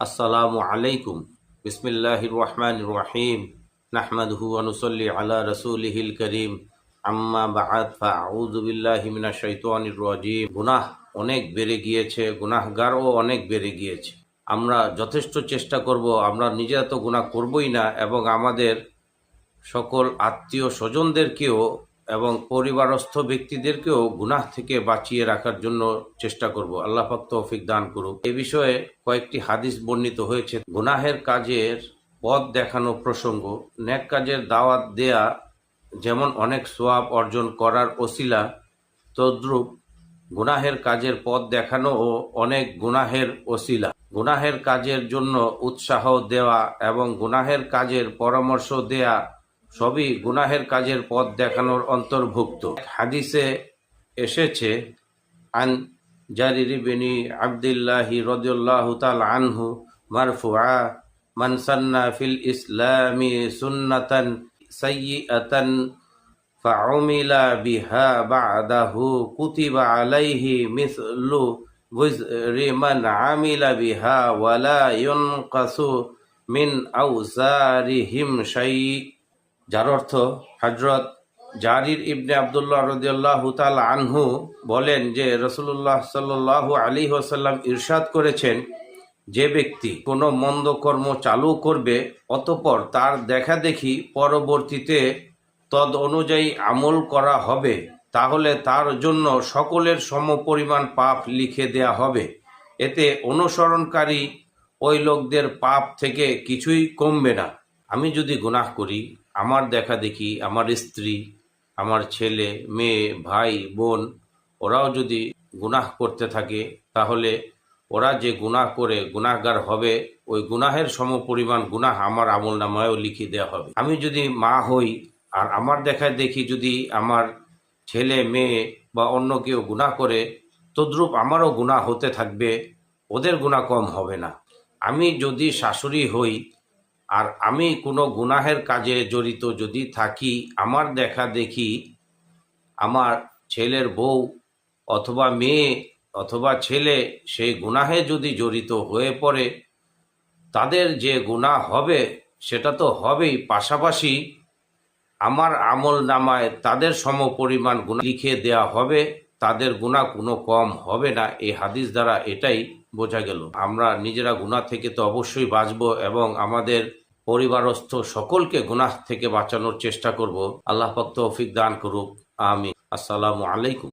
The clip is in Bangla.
আসসালামু আলাইকুম। বিসমিল্লাহির রহমানির রহিম। নাহমাদুহু ওয়া নুসাল্লি আলা রাসূলিহিল করিম। আম্মা বা'দ ফাআউযু বিল্লাহি মিনাশ শাইতানির রাজীম। গুনাহ অনেক বেড়ে গিয়েছে, গুনাহগারও অনেক বেড়ে গিয়েছে। আমরা যথেষ্ট চেষ্টা করব, আমরা নিজেরা তো গুনাহ করবই না এবং আমাদের সকল আত্মীয় স্বজনদেরকেও এবং পরিবারস্থ ব্যক্তিদেরকেও গুনাহ থেকে বাঁচিয়ে রাখার জন্য চেষ্টা করব। আল্লাহ পাক তৌফিক দান করুক। এ বিষয়ে কয়েকটি হাদিস বর্ণিত হয়েছে। গুনাহের কাজের পথ দেখানো প্রসঙ্গ। নেক কাজের দাওয়াত দেয়া, যেমন অনেক সোয়াব অর্জন করার ওসিলা, তদ্রূপ গুনাহের কাজের পথ দেখানো ও অনেক গুনাহের ওসিলা। গুনাহের কাজের জন্য উৎসাহ দেওয়া এবং গুনাহের কাজের পরামর্শ দেয়া সবই গুনাহের কাজের পথ দেখানোর অন্তর্ভুক্ত হাদিসে এসেছে আন জারির বিনি আবদুল্লাহি রদিউল্লাহু তাআলা আনহু মারফুআ মান সান্না ফিল ইসলামি সুন্নাতান সাইয়্যাতান فعمل بها بعده كتب عليه مثل وزر من عمل بها ولا ينقص من أوزارهم شيء যার অর্থ হজরত জারির ইবনে আবদুল্লাহ রদিয়াল্লাহ তাল আনহু বলেন যে রসুল্লাহ সাল্লাহ আলী ওসাল্লাম ইরশাদ করেছেন, যে ব্যক্তি কোনো মন্দ কর্ম চালু করবে, অতপর তার দেখা দেখি পরবর্তীতে তদ অনুযায়ী আমল করা হবে, তাহলে তার জন্য সকলের সমপরিমাণ পাপ লিখে দেয়া হবে। এতে অনুসরণকারী ওই লোকদের পাপ থেকে কিছুই কমবে না। আমি যদি গুনাহ করি আমার দেখা দেখি আমার স্ত্রী, আমার ছেলে, মেয়ে, ভাই, বোন, ওরাও যদি গুনাহ করতে থাকে, তাহলে ওরা যে গুনাহ করে গুনাহগার হবে, ওই গুনাহের সমপরিমাণ গুনাহ আমার আমল নামায়ও লিখে দেওয়া হবে। আমি যদি মা হই, আর আমার দেখায় দেখি যদি আমার ছেলে, মেয়ে বা অন্য কেউ গুনাহ করে, তদ্রূপ আমারও গুনাহ হতে থাকবে, ওদের গুনাহ কম হবে না। আমি যদি শাশুড়ি হই আর আমি কোনো গুনাহের কাজে জড়িত যদি থাকি, আমার দেখা দেখি আমার ছেলের বউ অথবা মেয়ে অথবা ছেলে সেই গুনাহে যদি জড়িত হয়ে পড়ে, তাদের যে গুনাহ হবে সেটা তো হবেই। পাশাপাশি আমার আমল নামায় তাদের সমপরিমাণ গুণা লিখে দেয়া হবে, তাদের গুণা কোনো কম হবে না। এই হাদিস দ্বারা এটাই বোঝা গেল। আমরা নিজেরা গুনাহ থেকে তো অবশ্যই বাঁচব এবং আমাদের পরিবারস্থ সকলকে গুনাহ থেকে বাঁচানোর চেষ্টা করব। আল্লাহ পাক তৌফিক দান করুক। আমি আসসালামু আলাইকুম।